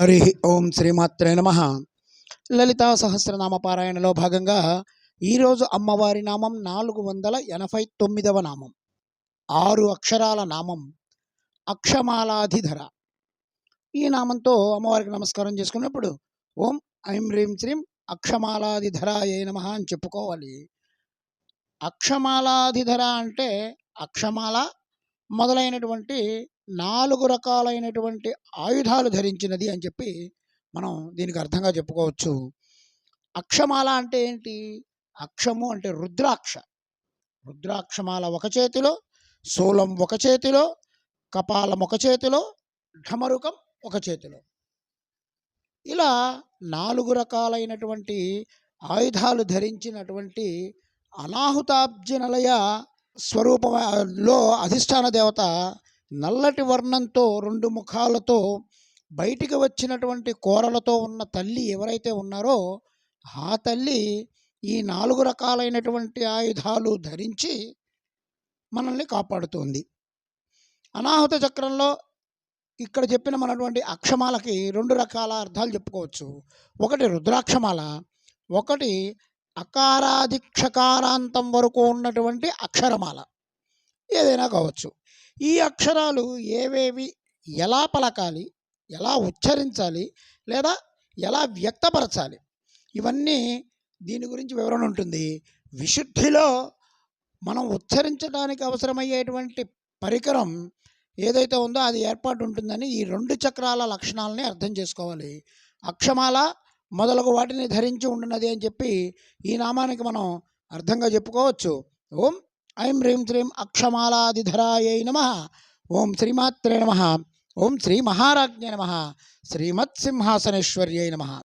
హరి ఓం శ్రీమాత్రే నమ. లలితా సహస్రనామ పారాయణలో భాగంగా ఈరోజు అమ్మవారి నామం నాలుగు వందల ఎనభై తొమ్మిదవ నామం. ఆరు అక్షరాల నామం. అక్షమాలాధిధర. ఈ నామంతో అమ్మవారికి నమస్కారం చేసుకున్నప్పుడు ఓం ఐం హ్రీం శ్రీం అక్షమాలాధిధరాయ నమ అని చెప్పుకోవాలి. అక్షమాలాధిధర అంటే అక్షమాల మొదలైనటువంటి నాలుగు రకాలైనటువంటి ఆయుధాలు ధరించినది అని చెప్పి మనం దీనికి అర్థంగా చెప్పుకోవచ్చు. అక్షమాల అంటే ఏంటి? అక్షము అంటే రుద్రాక్ష. రుద్రాక్షమాల ఒక చేతిలో శూలం ఒక చేతిలో కపాలం ఒక చేతిలో ఢమరుకం ఒక చేతిలో. ఇలా నాలుగు రకాలైనటువంటి ఆయుధాలు ధరించినటువంటి అనాహుతాబ్జనలయ స్వరూపంలో అధిష్టాన దేవత నల్లటి వర్ణంతో రెండు ముఖాలతో బయటికి వచ్చినటువంటి కూరలతో ఉన్న తల్లి ఎవరైతే ఉన్నారో ఆ తల్లి ఈ నాలుగు రకాలైనటువంటి ఆయుధాలు ధరించి మనల్ని కాపాడుతుంది. అనాహుత చక్రంలో ఇక్కడ చెప్పిన మనటువంటి అక్షమాలకి రెండు రకాల అర్థాలు చెప్పుకోవచ్చు. ఒకటి రుద్రాక్షమాల ఒకటి అకారాదిక్షకారాంతం వరకు ఉన్నటువంటి అక్షరమాల. ఏదైనా కావచ్చు. ఈ అక్షరాలు ఏవేవి ఎలా పలకాలి ఎలా ఉచ్చరించాలి లేదా ఎలా వ్యక్తపరచాలి ఇవన్నీ దీని గురించి వివరణ ఉంటుంది. విశుద్ధిలో మనం ఉచ్చరించడానికి అవసరమయ్యేటువంటి పరికరం ఏదైతే ఉందో అది ఏర్పాటు ఉంటుందని ఈ రెండు చక్రాల లక్షణాలని అర్థం చేసుకోవాలి. అక్షమాల మొదలగు వాటిని ధరించి ఉంటున్నది అని చెప్పి ఈ నామానికి మనం అర్థంగా చెప్పుకోవచ్చు. ఓం ఐం హ్రీం శ్రీం అక్షమాలాదిధరాయై నమ. ఓం శ్రీమాత్రే నమ. ఓం శ్రీ మహారాజ్ఞ నమ. శ్రీమత్సింహాసనేశ్వర్యై నమ.